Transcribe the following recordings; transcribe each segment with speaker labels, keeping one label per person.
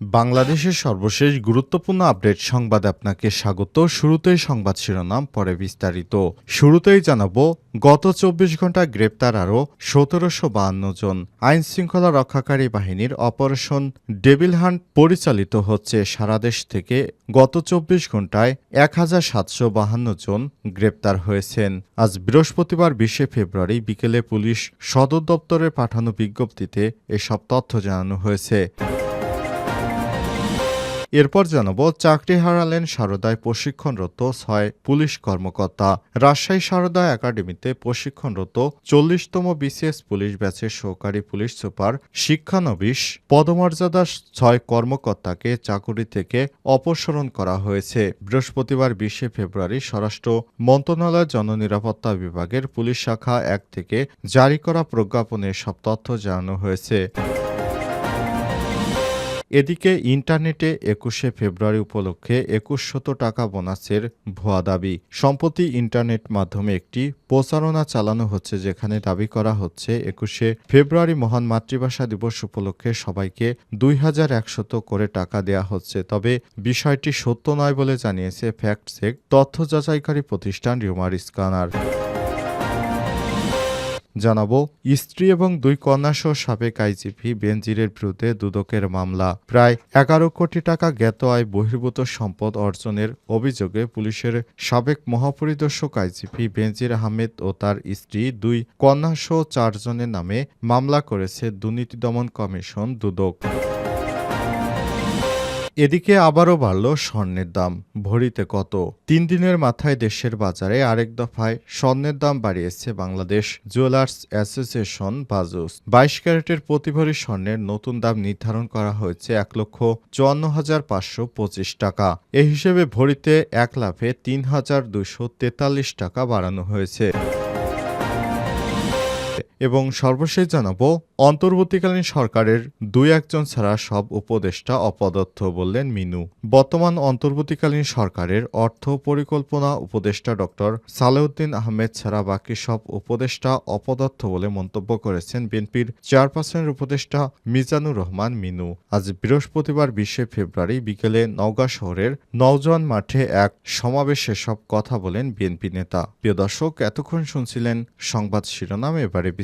Speaker 1: বাংলাদেশের সর্বশেষ গুরুত্বপূর্ণ আপডেট সংবাদে আপনাকে স্বাগত। শুরুতেই সংবাদ শিরোনাম, পরে বিস্তারিত। শুরুতেই জানাব, গত চব্বিশ ঘণ্টা গ্রেপ্তার আরও সতেরোশো বাহান্ন জন আইন শৃঙ্খলা রক্ষাকারী বাহিনীর অপারেশন ডেভিল হান্ট পরিচালিত হচ্ছে সারা দেশ থেকে। গত চব্বিশ ঘন্টায় এক হাজার সাতশো বাহান্ন জন গ্রেপ্তার হয়েছেন। আজ বৃহস্পতিবার বিশে ফেব্রুয়ারি বিকেলে পুলিশ সদর দপ্তরে পাঠানো বিজ্ঞপ্তিতে এসব তথ্য জানানো হয়েছে। এরপর জানাব, চাকরি হারালেন সারদায় প্রশিক্ষণরত ছয় পুলিশ কর্মকর্তা। রাজশাহী সারদা একাডেমিতে প্রশিক্ষণরত চল্লিশতম বিসিএস পুলিশ ব্যাচের সহকারী পুলিশ সুপার শিক্ষানবিশ পদমর্যাদা ছয় কর্মকর্তাকে চাকুরি থেকে অপসারণ করা হয়েছে। বৃহস্পতিবার বিশে ফেব্রুয়ারি স্বরাষ্ট্র মন্ত্রণালয়ের জননিরাপত্তা বিভাগের পুলিশ শাখা এক থেকে জারি করা প্রজ্ঞাপনে সব তথ্য জানানো হয়েছে। এদিকে ইন্টারনেটে একুশে ফেব্রুয়ারি উপলক্ষে একুশশত টাকা বোনাসের ভুয়া দাবি। সম্প্রতি ইন্টারনেট মাধ্যমে একটি প্রচারণা চালানো হচ্ছে, যেখানে দাবি করা হচ্ছে, একুশে ফেব্রুয়ারি মহান মাতৃভাষা দিবস উপলক্ষে সবাইকে দুই হাজার একশত করে টাকা দেয়া হচ্ছে। তবে বিষয়টি সত্য নয় বলে জানিয়েছে ফ্যাক্ট চেক তথ্য যাচাইকারী প্রতিষ্ঠান রিউমার স্ক্যানার। জানাব, স্ত্রী এবং দুই কন্যাসহ সাবেক আইজিপি বেনজিরের বিরুদ্ধে দুদকের মামলা। প্রায় এগারো কোটি টাকা জ্ঞাত আয় বহির্ভূত সম্পদ অর্জনের অভিযোগে পুলিশের সাবেক মহাপরিদর্শক আইজিপি বেনজির আহমেদ ও তার স্ত্রী দুই কন্যাসহ চারজনের নামে মামলা করেছে দুর্নীতি দমন কমিশন দুদক। এদিকে আবারও বাড়ল স্বর্ণের দাম। ভরিতে কত? তিন দিনের মাথায় দেশের বাজারে আরেক দফায় স্বর্ণের দাম বাড়িয়েছে বাংলাদেশ জুয়েলার্স অ্যাসোসিয়েশন বাজুস। বাইশ ক্যারেটের প্রতি ভরি স্বর্ণের নতুন দাম নির্ধারণ করা হয়েছে এক লক্ষ চুয়ান্ন হাজার পাঁচশো পঁচিশ টাকা। এ হিসেবে ভরিতে এক লাফে তিন হাজার দুশো তেতাল্লিশ টাকা বাড়ানো হয়েছে। এবং সর্বশেষ জানাব, অন্তর্বর্তীকালীন সরকারের দুই একজন ছাড়া সব উপদেষ্টা অপদস্থ বললেন মিনু। বর্তমান অন্তর্বর্তীকালীন সরকারের অর্থ পরিকল্পনা উপদেষ্টা ডক্টর সালেউদ্দিন আহমেদ ছাড়া বাকি সব উপদেষ্টা অপদস্থ বলে মন্তব্য করেছেন বিএনপির চেয়ারপারসনের উপদেষ্টা মিজানুর রহমান মিনু। আজ বৃহস্পতিবার বিশে ফেব্রুয়ারি বিকেলে নওগাঁ শহরের নওজোয়ান মাঠে এক সমাবেশে সব কথা বলেন বিএনপি নেতা। প্রিয় দর্শক, এতক্ষণ শুনছিলেন সংবাদ শিরোনাম, এবারে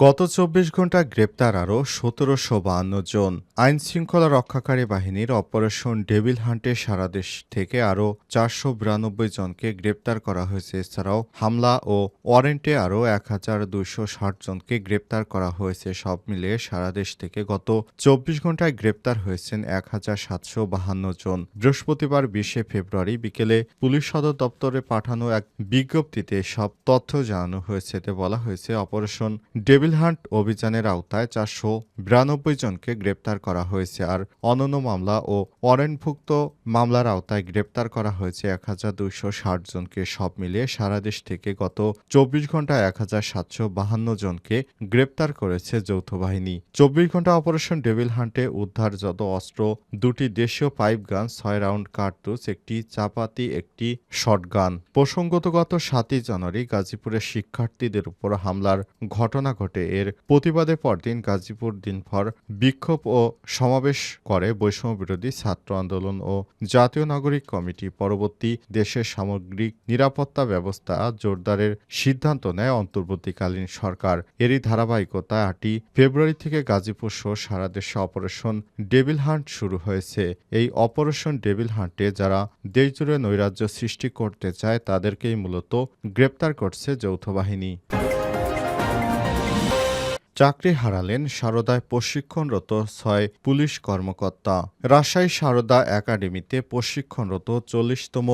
Speaker 1: গত চব্বিশ ঘণ্টা গ্রেপ্তার আরও সতেরোশো বাহান্ন জন। আইন শৃঙ্খলা রক্ষাকারী বাহিনীর অপারেশন ডেভিল হান্টে সারা দেশ থেকে আরও চারশো বিরানব্বই জনকে গ্রেপ্তার করা হয়েছে। এছাড়াও হামলা ও ওয়ারেন্টে আরও এক হাজার দুইশো ষাট জনকে গ্রেপ্তার করা হয়েছে। সব মিলিয়ে সারা দেশ থেকে গত চব্বিশ ঘন্টায় গ্রেপ্তার হয়েছেন এক হাজার সাতশো বাহান্ন জন। বৃহস্পতিবার বিশে ফেব্রুয়ারি বিকেলে পুলিশ সদর দপ্তরে পাঠানো এক বিজ্ঞপ্তিতে সব তথ্য জানানো হয়েছে। বলা হয়েছে, অপারেশন ডেভিল হান্ট অভিযানের আওতায় চারশো বিরানব্বই জনকে গ্রেপ্তার করা হয়েছে আর অনন্য মামলা ও ওয়ারেন্টভুক্ত মামলার আওতায় গ্রেপ্তার করা হয়েছে এক হাজার দুইশো ষাট জনকে। সব মিলিয়ে সারা দেশ থেকে গত চব্বিশ ঘন্টায় এক হাজার সাতশো বাহান্ন জনকে গ্রেপ্তার করেছে যৌথ বাহিনী। চব্বিশ ঘণ্টা অপারেশন ডেভিল হান্টে উদ্ধারযত অস্ত্র, দুটি দেশীয় পাইপ গান, ছয় রাউন্ড কার্তুস একটি চাপাতি, একটি শটগান। প্রসঙ্গত গত সাতই জানুয়ারি গাজীপুরের শিক্ষার্থীদের উপর হামলার ঘটনা ঘটে। এর প্রতিবাদে পরদিন গাজীপুর দিনভর বিক্ষোভ ও সমাবেশ করে বৈষম্য বিরোধী ছাত্র আন্দোলন ও জাতীয় নাগরিক কমিটি। পরবর্তী দেশের সামগ্রিক নিরাপত্তা ব্যবস্থা জোরদারের সিদ্ধান্ত নেয় অন্তর্বর্তীকালীন সরকার। এরই ধারাবাহিকতায় আটই ফেব্রুয়ারি থেকে গাজীপুর সহ সারা দেশে অপারেশন ডেভিল হান্ট শুরু হয়েছে। এই অপারেশন ডেভিল হান্টে যারা দেশজুড়ে নৈরাজ্য সৃষ্টি করতে চায়, তাদেরকেই মূলত গ্রেপ্তার করছে যৌথ বাহিনী। চাকরি হারালেন সারদায় প্রশিক্ষণরত ছয় পুলিশ কর্মকর্তা। রাজশাহী সারদা একাডেমিতে প্রশিক্ষণরত চল্লিশতম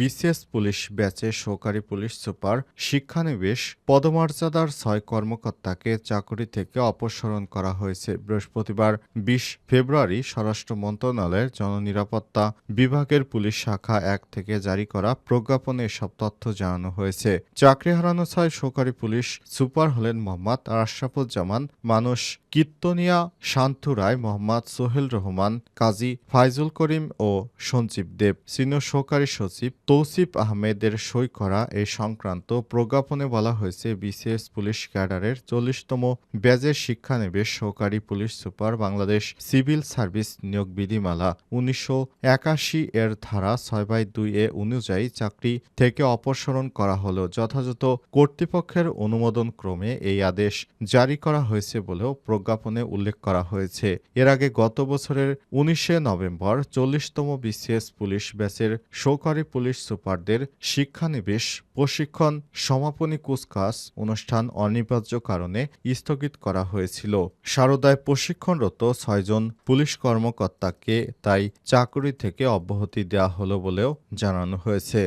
Speaker 1: বিশেষ পুলিশ ব্যাচে সহকারী পুলিশ সুপার, শিক্ষানিবেশ, পদমর্যাদার ছয় কর্মকর্তাকে চাকরি থেকে অপসারণ করা হয়েছে। বৃহস্পতিবার বিশ ফেব্রুয়ারি স্বরাষ্ট্র মন্ত্রণালয়ের জননিরাপত্তা বিভাগের পুলিশ শাখা এক থেকে জারি করা প্রজ্ঞাপনে এসব তথ্য জানানো হয়েছে। চাকরি হারানো ছয় সহকারী পুলিশ সুপার হলেন মোহাম্মদ আশরাফুজ্জামান মানুষ কীর্তনিয়া শান্তু রায়, মোহাম্মদ সোহেল রহমান, কাজী ফাইজুল করিম ও সঞ্জীব দেব। সিনিয়র সহকারী সচিব তৌসিফ আহমেদের সই করা এই সংক্রান্ত প্রজ্ঞাপনে বলা হয়েছে, বিসিএস পুলিশ ক্যাডারের চল্লিশতম ব্যাজের শিক্ষানবিশ সহকারী police super Bangladesh civil service নিয়োগ বিধিমালা। উনিশশো একাশি এর ধারা ছয় বাই দুই এ অনুযায়ী চাকরি থেকে অপসারণ করা হলো। যথাযথ কর্তৃপক্ষের অনুমোদন ক্রমে এই আদেশ জারি করা হয়েছে বলেও প্রজ্ঞাপনে উল্লেখ করা হয়েছে। এর আগে গত বছরের উনিশে নভেম্বর চল্লিশতম বিসিএস পুলিশ ব্যাচের সহকারী পুলিশ সুপারদের শিক্ষানিবেশ, প্রশিক্ষণ, সমাপনী কুচকাজ অনুষ্ঠান অনিবার্য কারণে স্থগিত করা হয়েছিল। সারদায় প্রশিক্ষণরত ছয়জন পুলিশ কর্মকর্তাকে তাই চাকরি থেকে অব্যাহতি দেওয়া হলো বলেও জানানো হয়েছে।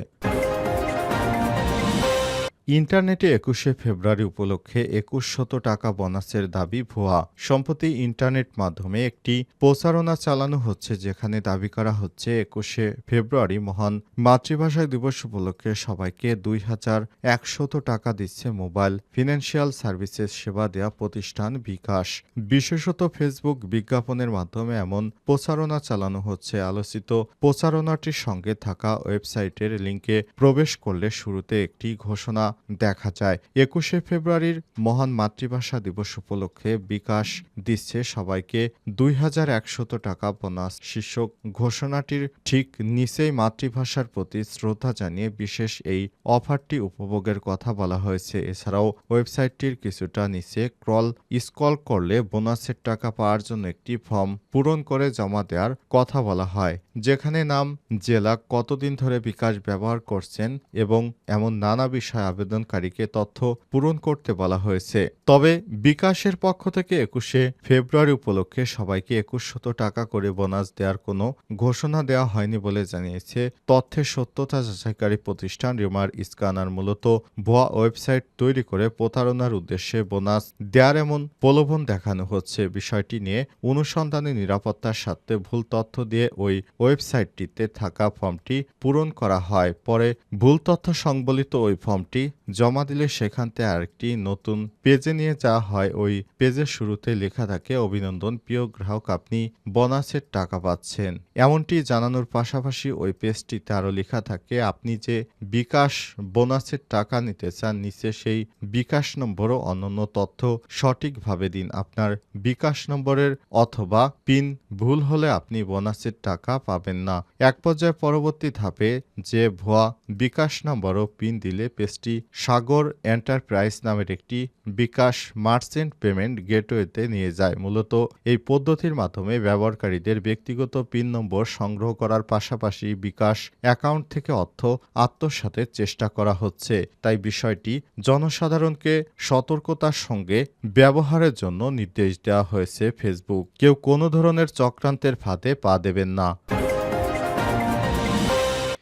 Speaker 1: ইন্টারনেটে একুশে ফেব্রুয়ারি উপলক্ষে একুশ শত টাকা বোনাসের দাবি ভুয়া। সম্প্রতি ইন্টারনেট মাধ্যমে একটি প্রচারণা চালানো হচ্ছে, যেখানে দাবি করা হচ্ছে, একুশে ফেব্রুয়ারি মহান মাতৃভাষা দিবস উপলক্ষে সবাইকে দুই হাজার একশত টাকা দিচ্ছে মোবাইল ফিনান্সিয়াল সার্ভিসেস সেবা দেয়া প্রতিষ্ঠান বিকাশ। বিশেষত ফেসবুক বিজ্ঞাপনের মাধ্যমে এমন প্রচারণা চালানো হচ্ছে। আলোচিত প্রচারণাটির সঙ্গে থাকা ওয়েবসাইটের লিঙ্কে প্রবেশ করলে শুরুতে একটি ঘোষণা দেখা যায়। একুশে ফেব্রুয়ারির মহান মাতৃভাষা দিবস উপলক্ষে বিকাশ দিচ্ছে সবাইকে দুই হাজার একশত টাকা বোনাস। শীর্ষক ঘোষণাটির ঠিক নিচেই মাতৃভাষার প্রতি শ্রদ্ধা জানিয়ে বিশেষ এই অফারটি উপভোগের কথা বলা হয়েছে। এছাড়াও ওয়েবসাইটটির কিছুটা নিচে ক্রল স্কল করলে বোনাসের টাকা পাওয়ার জন্য একটি ফর্ম পূরণ করে জমা দেওয়ার কথা বলা হয়, যেখানে নাম, জেলা, কতদিন ধরে বিকাশ ব্যবহার করছেন এবং এমন নানা বিষয়ে আবেদনকারীকে তথ্য পূরণ করতে বলা হয়েছে। তবে বিকাশের পক্ষ থেকে একুশে ফেব্রুয়ারি উপলক্ষে সবাইকে একুশশত টাকা করে বোনাস দেওয়ার কোনো ঘোষণা দেওয়া হয়নি বলে জানিয়েছে তথ্যের সত্যতা যাচাইকারী প্রতিষ্ঠান রিমার স্কানার মূলত ভুয়া ওয়েবসাইট তৈরি করে প্রতারণার উদ্দেশ্যে বোনাস দেওয়ার এমন প্রলোভন দেখানো হচ্ছে। বিষয়টি নিয়ে অনুসন্ধানী নিরাপত্তার স্বার্থে ভুল তথ্য দিয়ে ওই ওয়েবসাইটটিতে থাকা ফর্মটি পূরণ করা হয়। পরে ভুল তথ্য সংবলিত ওই ফর্মটি জমা দিলে সেখান থেকে আরেকটি নতুন পেজে নিয়ে যাওয়া হয়। ওই পেজের শুরুতে লেখা থাকে, অভিনন্দন, প্রিয় গ্রাহক, আপনি বোনাসের টাকা পাচ্ছেন। এমনটি জানানোর পাশাপাশি ওই পেজটিতে আরও লেখা থাকে, আপনি যে বিকাশ বোনাসের টাকা নিতে চান, নিচে সেই বিকাশ নম্বর ও অন্যান্য তথ্য সঠিকভাবে দিন। আপনার বিকাশ নম্বরের অথবা পিন ভুল হলে আপনি বোনাসের টাকা পাবেন না। এক পর্যায়ে পরবর্তী ধাপে যে ভুয়া বিকাশ নম্বর ও পিন দিলে পেজটি সাগর এন্টারপ্রাইজ নামের একটি বিকাশ মার্চেন্ট পেমেন্ট গেটওয়েতে নিয়ে যায়। মূলত এই পদ্ধতির মাধ্যমে ব্যবহারকারীদের ব্যক্তিগত পিন নম্বর সংগ্রহ করার পাশাপাশি বিকাশ অ্যাকাউন্ট থেকে অর্থ আত্মসাতের চেষ্টা করা হচ্ছে। তাই বিষয়টি জনসাধারণকে সতর্কতার সঙ্গে ব্যবহারের জন্য নির্দেশ দেওয়া হয়েছে ফেসবুক। কেউ কোনো ধরনের চক্রান্তের ফাঁদে পা দেবেন না।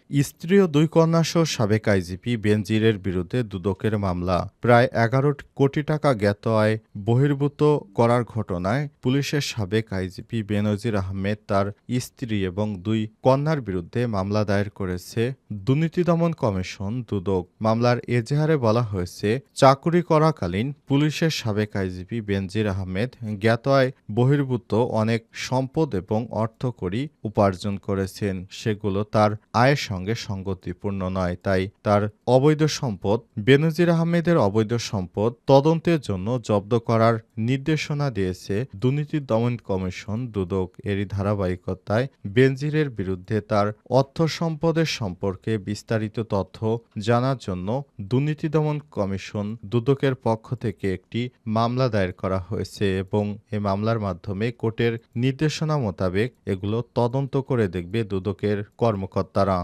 Speaker 1: স্ত্রী ও দুই কন্যাসহ সাবেক আইজিপি বেনজিরের বিরুদ্ধে দুদকের মামলা। প্রায় এগারো কোটি টাকা জ্ঞাত আয় বহির্ভূত করার ঘটনায় পুলিশের সাবেক আইজিপি বেনজির আহমেদ তার স্ত্রী এবং দুই কন্যার বিরুদ্ধে মামলা দায়ের করেছে দুর্নীতি দমন কমিশন দুদক। মামলার এজাহারে বলা হয়েছে, চাকুরি করাকালীন পুলিশের সাবেক আইজিপি বেনজির আহমেদ জ্ঞাত আয় বহির্ভূত অনেক সম্পদ এবং অর্থকরী উপার্জন করেছেন। সেগুলো তার আয়ের সঙ্গে সঙ্গতিপূর্ণ নয়, তাই তার অবৈধ সম্পদ, বেনজির আহমেদের অবৈধ সম্পদ তদন্তের জন্য জব্দ করার নির্দেশনা দিয়েছে দুর্নীতি দমন কমিশন দুদক। এরই ধারাবাহিকতায় বেনজিরের বিরুদ্ধে তার অর্থ সম্পদের সম্পর্কে বিস্তারিত তথ্য জানার জন্য দুর্নীতি দমন কমিশন দুদকের পক্ষ থেকে একটি মামলা দায়ের করা হয়েছে এবং এই মামলার মাধ্যমে কোর্টের নির্দেশনা মোতাবেক এগুলো তদন্ত করে দেখবে দুদকের কর্মকর্তারা।